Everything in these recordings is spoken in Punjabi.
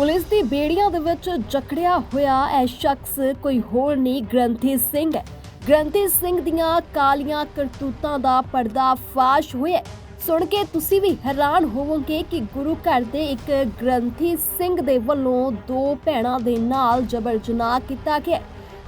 ਪੁਲਿਸ ਦੀ ਬੇੜੀਆਂ ਦੇ ਵਿੱਚ ਜਕੜਿਆ ਹੋਇਆ ਇਹ ਸ਼ਖਸ ਕੋਈ ਹੋਰ ਨਹੀਂ, ਗ੍ਰੰਥੀ ਸਿੰਘ ਹੈ। ਗ੍ਰੰਥੀ ਸਿੰਘ ਦੀਆਂ ਕਾਲੀਆਂ ਕਰਤੂਤਾਂ ਦਾ ਪਰਦਾ ਫਾਸ਼ ਹੋਇਆ ਸੁਣ ਕੇ ਤੁਸੀਂ ਵੀ ਹੈਰਾਨ ਹੋਵੋਗੇ ਕਿ ਗੁਰੂ ਘਰ ਦੇ ਇੱਕ ਗ੍ਰੰਥੀ ਸਿੰਘ ਦੇ ਵੱਲੋਂ ਦੋ ਭੈਣਾਂ ਦੇ ਨਾਲ ਜਬਰ ਜਨਾਹ ਕੀਤਾ ਗਿਆ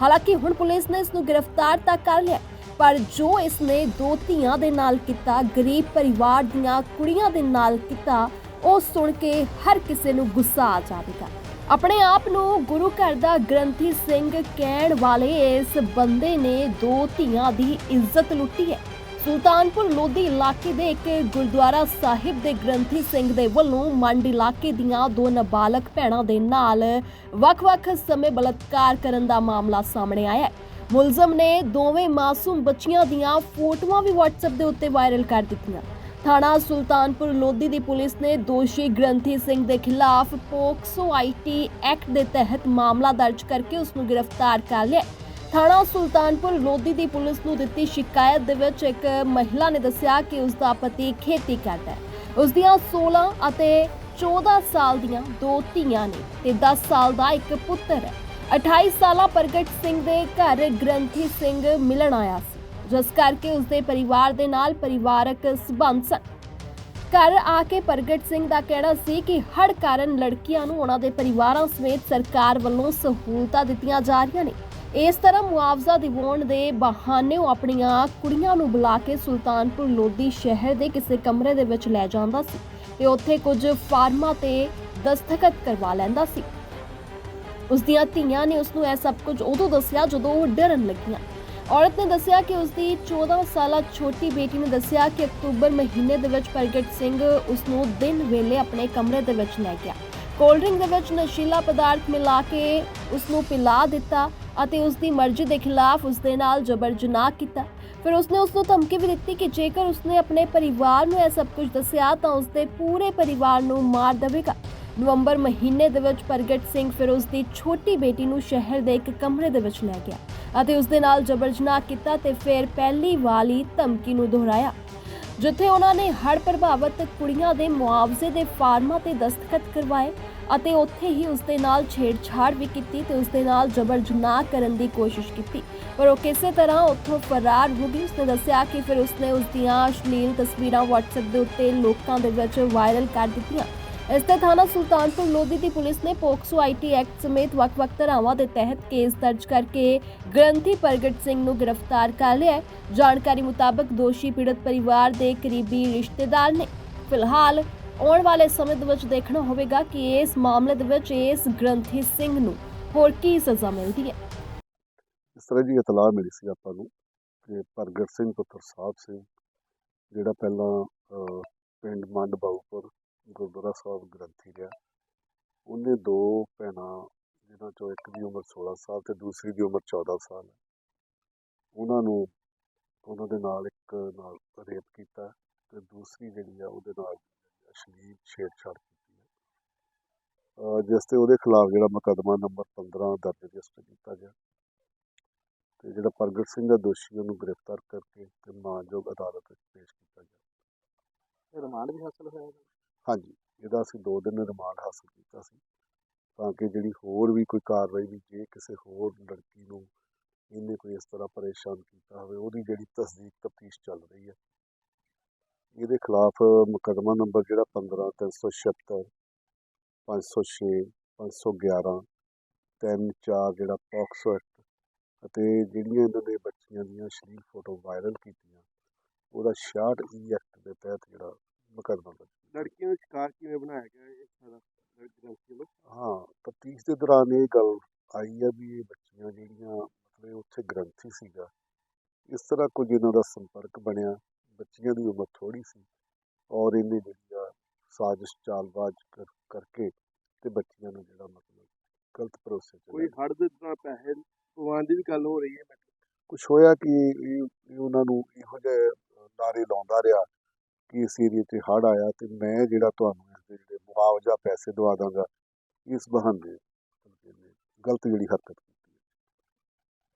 ਹਾਲਾਂਕਿ ਹੁਣ ਪੁਲਿਸ ਨੇ ਇਸ ਨੂੰ ਗ੍ਰਿਫਤਾਰ ਤਾਂ ਕਰ ਲਿਆ ਪਰ ਜੋ ਇਸ ਨੇ ਦੋ ਧੀਆਂ ਦੇ ਨਾਲ ਕੀਤਾ, ਗਰੀਬ ਪਰਿਵਾਰ ਦੀਆਂ ਕੁੜੀਆਂ ਦੇ ਨਾਲ ਕੀਤਾ ਉਹ ਸੁਣ ਕੇ ਹਰ ਕਿਸੇ ਨੂੰ ਗੁੱਸਾ ਆ ਜਾਵੇਗਾ। ਆਪਣੇ ਆਪ ਨੂੰ ਗੁਰੂ ਘਰ ਦਾ ਗ੍ਰੰਥੀ ਸਿੰਘ ਕਹਿਣ ਵਾਲੇ ਇਸ ਬੰਦੇ ਨੇ ਦੋ ਧੀਆਂ ਦੀ ਇੱਜ਼ਤ ਲੁੱਟੀ ਹੈ। ਸੁਲਤਾਨਪੁਰ ਲੋਧੀ ਇਲਾਕੇ ਦੇ ਇੱਕ ਗੁਰਦੁਆਰਾ ਸਾਹਿਬ ਦੇ ਗ੍ਰੰਥੀ ਸਿੰਘ ਦੇ ਵੱਲੋਂ ਮੰਡ ਇਲਾਕੇ ਦੀਆਂ ਦੋ ਨਾਬਾਲਗ ਭੈਣਾਂ ਦੇ ਨਾਲ ਵੱਖ-ਵੱਖ ਸਮੇਂ ਬਲਾਤਕਾਰ ਕਰਨ ਦਾ ਮਾਮਲਾ ਸਾਹਮਣੇ ਆਇਆ ਹੈ। ਮੁਲਜ਼ਮ ਨੇ ਦੋਵੇਂ ਮਾਸੂਮ ਬੱਚੀਆਂ ਦੀਆਂ ਫੋਟੋਆਂ ਵੀ WhatsApp ਦੇ ਉੱਤੇ ਵਾਇਰਲ ਕਰ ਦਿੱਤੀਆਂ। ਥਾਣਾ ਸੁਲਤਾਨਪੁਰ ਲੋਧੀ ਦੀ ਪੁਲਿਸ ਨੇ ਦੋਸ਼ੀ ਗ੍ਰੰਥੀ ਸਿੰਘ ਦੇ ਖਿਲਾਫ ਪੋਕਸੋ ਆਈਟੀ ਐਕਟ ਦੇ ਤਹਿਤ ਮਾਮਲਾ ਦਰਜ ਕਰਕੇ ਉਸ ਨੂੰ ਗ੍ਰਿਫਤਾਰ ਕਰ ਲਿਆ। ਥਾਣਾ ਸੁਲਤਾਨਪੁਰ ਲੋਧੀ ਦੀ ਪੁਲਿਸ ਨੂੰ ਦਿੱਤੀ ਸ਼ਿਕਾਇਤ ਦੇ ਵਿੱਚ ਇੱਕ ਮਹਿਲਾ ਨੇ ਦੱਸਿਆ ਕਿ ਉਸ ਦਾ ਪਤੀ ਖੇਤੀ ਕਰਦਾ ਹੈ। ਉਸ ਦੀਆਂ 16 ਅਤੇ 14 ਸਾਲ ਦੀਆਂ ਦੋ ਧੀਆਂ ਨੇ ਤੇ 10 ਸਾਲ ਦਾ ਇੱਕ ਪੁੱਤਰ ਹੈ। 28 ਸਾਲਾ ਪ੍ਰਗਟ ਸਿੰਘ ਦੇ ਘਰ ਗ੍ਰੰਥੀ ਸਿੰਘ ਮਿਲਣ ਆਇਆ ਸੀ ਜਿਸ ਕਰਕੇ ਉਸ ਦੇ ਪਰਿਵਾਰ ਦੇ ਨਾਲ ਪਰਿਵਾਰਕ ਸਬੰਧ ਸਨ। ਘਰ ਆ ਕੇ ਪ੍ਰਗਟ ਸਿੰਘ ਦਾ ਕਹਿਣਾ ਸੀ ਕਿ ਹੜ ਕਾਰਨ ਲੜਕੀਆਂ ਨੂੰ ਉਹਨਾਂ ਦੇ ਪਰਿਵਾਰਾਂ ਸਮੇਤ ਸਰਕਾਰ ਵੱਲੋਂ ਸਹੂਲਤਾਂ ਦਿੱਤੀਆਂ ਜਾ ਰਹੀਆਂ ਨੇ। ਇਸ ਤਰ੍ਹਾਂ ਮੁਆਵਜ਼ਾ ਦਿਵਾਉਣ ਦੇ ਬਹਾਨੇ ਉਹ ਆਪਣੀਆਂ ਕੁੜੀਆਂ ਨੂੰ ਬੁਲਾ ਕੇ ਸੁਲਤਾਨਪੁਰ ਲੋਧੀ ਸ਼ਹਿਰ ਦੇ ਕਿਸੇ ਕਮਰੇ ਦੇ ਵਿੱਚ ਲੈ ਜਾਂਦਾ ਸੀ ਤੇ ਉੱਥੇ ਕੁਝ ਫਾਰਮਾਂ ਤੇ ਦਸਤਖਤ ਕਰਵਾ ਲੈਂਦਾ ਸੀ। ਉਸ ਦੀਆਂ ਧੀਆਂ ਨੇ ਉਸ ਨੂੰ ਇਹ ਸਭ ਕੁਝ ਉਦੋਂ ਦੱਸਿਆ ਜਦੋਂ ਉਹ ਡਰਨ ਲੱਗੀਆਂ। ਔਰਤ ਨੇ ਦੱਸਿਆ ਕਿ ਉਸ ਦੀ 14 ਸਾਲਾ ਛੋਟੀ ਬੇਟੀ ਨੇ ਦੱਸਿਆ ਕਿ ਅਕਤੂਬਰ ਮਹੀਨੇ ਦੇ ਵਿੱਚ ਪ੍ਰਗਟ ਸਿੰਘ ਉਸ ਨੂੰ ਦਿਨ ਵੇਲੇ ਆਪਣੇ ਕਮਰੇ ਦੇ ਵਿੱਚ ਲੈ ਗਿਆ। ਕੋਲਡ ਡਰਿੰਕ ਦੇ ਵਿੱਚ ਨਸ਼ੀਲਾ ਪਦਾਰਥ ਮਿਲਾ ਕੇ ਉਸ ਨੂੰ ਪਿਲਾ ਦਿੱਤਾ ਅਤੇ ਉਸ ਦੀ ਮਰਜ਼ੀ ਦੇ ਖਿਲਾਫ ਉਸ ਦੇ ਨਾਲ ਜਬਰ ਜਨਾਹ ਕੀਤਾ। ਫਿਰ ਉਸਨੇ ਉਸ ਨੂੰ ਧਮਕੀ ਵੀ ਦਿੱਤੀ ਕਿ ਜੇਕਰ ਉਸਨੇ ਆਪਣੇ ਪਰਿਵਾਰ ਨੂੰ ਇਹ ਸਭ ਕੁਝ ਦੱਸਿਆ ਤਾਂ ਉਸ ਦੇ ਪੂਰੇ ਪਰਿਵਾਰ ਨੂੰ ਮਾਰ ਦੇਵੇਗਾ। ਨਵੰਬਰ ਮਹੀਨੇ ਦੇ ਵਿੱਚ ਪ੍ਰਗਟ ਸਿੰਘ ਫਿਰ ਉਸ ਦੀ ਛੋਟੀ ਬੇਟੀ ਨੂੰ ਸ਼ਹਿਰ ਦੇ ਇੱਕ ਕਮਰੇ ਦੇ ਵਿੱਚ ਲੈ ਗਿਆ। ਅਤੇ ਉਸ ਦੇ ਨਾਲ ਜਬਰ ਜਨਾਹ ਕੀਤਾ ਤੇ ਫਿਰ ਪਹਿਲੀ ਵਾਲੀ ਧਮਕੀ ਨੂੰ ਦੁਹਰਾਇਆ, ਜਿੱਥੇ ਉਹਨਾਂ ਨੇ ਹੜ੍ਹ ਪ੍ਰਭਾਵਿਤ ਕੁੜੀਆਂ ਦੇ ਮੁਆਵਜ਼ੇ ਦੇ ਫਾਰਮਾਂ ਤੇ ਦਸਤਖਤ ਕਰਵਾਏ ਅਤੇ ਉੱਥੇ ਹੀ ਉਸ ਦੇ ਨਾਲ ਛੇੜਛਾੜ ਵੀ ਕੀਤੀ ਤੇ ਉਸ ਦੇ ਨਾਲ ਜਬਰ ਜਨਾਹ ਕਰਨ ਦੀ ਕੋਸ਼ਿਸ਼ ਕੀਤੀ। ਪਰ ਉਹ ਕਿਸੇ ਤਰ੍ਹਾਂ ਉੱਥੋਂ ਫਰਾਰ ਹੋ ਗਈ। ਉਸਨੇ ਦੱਸਿਆ ਕਿ ਫਿਰ ਉਸਨੇ ਉਸ ਦੀਆਂ ਅਸ਼ਲੀਲ ਤਸਵੀਰਾਂ WhatsApp ਦੇ ਉੱਤੇ ਲੋਕਾਂ ਦੇ ਵਿੱਚ ਵਾਇਰਲ ਕਰ ਦਿੱਤੀਆਂ। ਇਸ ਤੇ ਥਾਣਾ ਸੁਲਤਾਨਪੁਰ ਲੋਧੀ ਦੀ ਪੁਲਿਸ ਨੇ ਪੋਕਸੋ ਆਈਟੀ ਐਕਟ ਸਮੇਤ ਵੱਖ-ਵੱਖ ਧਾਰਾਵਾਂ ਦੇ ਤਹਿਤ ਕੇਸ ਦਰਜ ਕਰਕੇ ਗ੍ਰੰਥੀ ਪ੍ਰਗਟ ਸਿੰਘ ਨੂੰ ਗ੍ਰਿਫਤਾਰ ਕਰ ਲਿਆ ਹੈ। ਜਾਣਕਾਰੀ ਮੁਤਾਬਕ ਦੋਸ਼ੀ ਪੀੜਤ ਪਰਿਵਾਰ ਦੇ ਕਰੀਬੀ ਰਿਸ਼ਤੇਦਾਰ ਨੇ ਫਿਲਹਾਲ ਆਉਣ ਵਾਲੇ ਸਮੇਂ ਦੇ ਵਿੱਚ ਦੇਖਣਾ ਹੋਵੇਗਾ ਕਿ ਇਸ ਮਾਮਲੇ ਦੇ ਵਿੱਚ ਇਸ ਗ੍ਰੰਥੀ ਸਿੰਘ ਨੂੰ ਹੋਰ ਕੀ ਸਜ਼ਾ ਮਿਲਦੀ ਹੈ। ਇਸ ਤਰ੍ਹਾਂ ਦੀ ਇਤਲਾਹ ਮਿਲੀ ਸੀ ਆਪਾਂ ਨੂੰ ਕਿ ਪ੍ਰਗਟ ਸਿੰਘ ਪੁੱਤਰ ਸਾਹਿਬ ਸਿੰਘ ਜਿਹੜਾ ਪਹਿਲਾਂ ਪਿੰਡ ਮੰਡ ਬਾਉਪੁਰ ਗੁਰਦੁਆਰਾ ਸਾਹਿਬ ਗ੍ਰੰਥੀ ਰਿਹਾ ਉਹਨੇ ਦੋ ਭੈਣਾਂ, ਜਿਨ੍ਹਾਂ ਚੋਂ ਇੱਕ ਦੀ ਉਮਰ 16 ਸਾਲ ਤੇ ਦੂਸਰੀ ਦੀ ਉਮਰ 14 ਸਾਲ ਹੈ। ਉਹਨਾਂ ਨੂੰ, ਉਹਨਾਂ ਦੇ ਨਾਲ ਇੱਕ ਨਾਲ ਰੇਪ ਕੀਤਾ ਤੇ ਦੂਸਰੀ ਜਿਹੜੀ ਆ ਉਹਦੇ ਨਾਲ ਅਸ਼ਲੀਲ ਛੇੜਛਾੜ ਕੀਤੀ ਹੈ। ਜਿਸ ਤੇ ਉਹਦੇ ਖਿਲਾਫ ਜਿਹੜਾ ਮੁਕੱਦਮਾ ਨੰਬਰ 15 ਦਰਜ ਰਜਿਸਟਰ ਕੀਤਾ ਗਿਆ। ਤੇ ਜਿਹੜਾ ਪ੍ਰਗਟ ਸਿੰਘ ਦਾ ਦੋਸ਼ੀ, ਉਹਨੂੰ ਗ੍ਰਿਫਤਾਰ ਕਰਕੇ ਤੇ ਮਾਨਯੋਗ ਅਦਾਲਤ ਵਿੱਚ ਪੇਸ਼ ਕੀਤਾ ਗਿਆ। ਰਿਮਾਂਡ ਵੀ ਹਾਸਲ ਹੋਇਆ ਹਾਂਜੀ, ਇਹਦਾ ਅਸੀਂ 2 ਦਿਨ ਰਿਮਾਂਡ ਹਾਸਲ ਕੀਤਾ ਸੀ। ਤਾਂ ਕਿ ਜਿਹੜੀ ਹੋਰ ਵੀ ਕੋਈ ਕਾਰਵਾਈ ਵੀ, ਜੇ ਕਿਸੇ ਹੋਰ ਲੜਕੀ ਨੂੰ ਇਹਨੇ ਕੋਈ ਇਸ ਤਰ੍ਹਾਂ ਪਰੇਸ਼ਾਨ ਕੀਤਾ ਹੋਵੇ, ਉਹਦੀ ਜਿਹੜੀ ਤਸਦੀਕ ਤਫਤੀਸ਼ ਚੱਲ ਰਹੀ ਹੈ। ਇਹਦੇ ਖਿਲਾਫ ਮੁਕੱਦਮਾ ਨੰਬਰ ਜਿਹੜਾ 15 376 506 511 ਤਿੰਨ ਚਾਰ ਜਿਹੜਾ ਪੌਕਸੋ ਐਕਟ ਅਤੇ ਜਿਹੜੀਆਂ ਇਹਨਾਂ ਨੇ ਬੱਚੀਆਂ ਦੀਆਂ ਅਸ਼ਲੀਲ ਫੋਟੋ ਵਾਇਰਲ ਕੀਤੀਆਂ, ਉਹਦਾ 66 ਈ ਐਕਟ ਦੇ ਤਹਿਤ ਜਿਹੜਾ ਮੁਕੱਦਮਾ ਦਰਜ ਲੜਕੀਆਂ ਨੂੰ ਸ਼ਿਕਾਰ ਕਿਵੇਂ ਬਣਾਇਆ ਗਿਆ ਇਹ ਸਾਰਾ ਗ੍ਰੰਥੀ ਵੱਲੋਂ ਹਾਂ ਤਫਤੀਸ਼ ਦੇ ਦੌਰਾਨ ਇਹ ਗੱਲ ਆਈ ਆ ਵੀ ਇਹ ਬੱਚੀਆਂ ਜਿਹੜੀਆਂ ਮਤਲਬ ਉੱਥੇ ਗ੍ਰੰਥੀ ਸੀਗਾ ਇਸ ਤਰ੍ਹਾਂ ਕੁਝ ਇਹਨਾਂ ਦਾ ਸੰਪਰਕ ਬਣਿਆ ਬੱਚੀਆਂ ਦੀ ਉਮਰ ਥੋੜੀ ਸੀ ਔਰ ਇਹਨੇ ਜਿਹੜੀ ਆ ਸਾਜ਼ਿਸ਼ ਚਾਲਬਾਜ਼ ਕਰ- ਕਰਕੇ ਤੇ ਬੱਚੀਆਂ ਨੂੰ ਜਿਹੜਾ ਮਤਲਬ ਗਲਤ ਭਰੋਸੇ ਚ ਕੋਈ ਹੜ੍ਹ ਦੇ ਦੌਰਾਨ ਪੈਸੇ ਪਵਾਉਣ ਦੀ ਵੀ ਗੱਲ ਹੋ ਰਹੀ ਹੈ ਕੁਝ ਹੋਇਆ ਕਿ ਉਹਨਾਂ ਨੂੰ ਇਹੋ ਜਿਹੇ ਨਾਰੇ ਲਾਉਂਦਾ ਰਿਹਾ ਕਿ ਇਸ ਏਰੀਏ 'ਚ ਹੜ੍ਹ ਆਇਆ ਤੇ ਮੈਂ ਜਿਹੜਾ ਤੁਹਾਨੂੰ ਇਸ ਦੇ ਜਿਹੜੇ ਮੁਆਵਜ਼ਾ ਪੈਸੇ ਦਵਾ ਦਾਂਗਾ, ਇਸ ਬਹਾਨੇ ਗਲਤ ਜਿਹੜੀ ਹਰਕਤ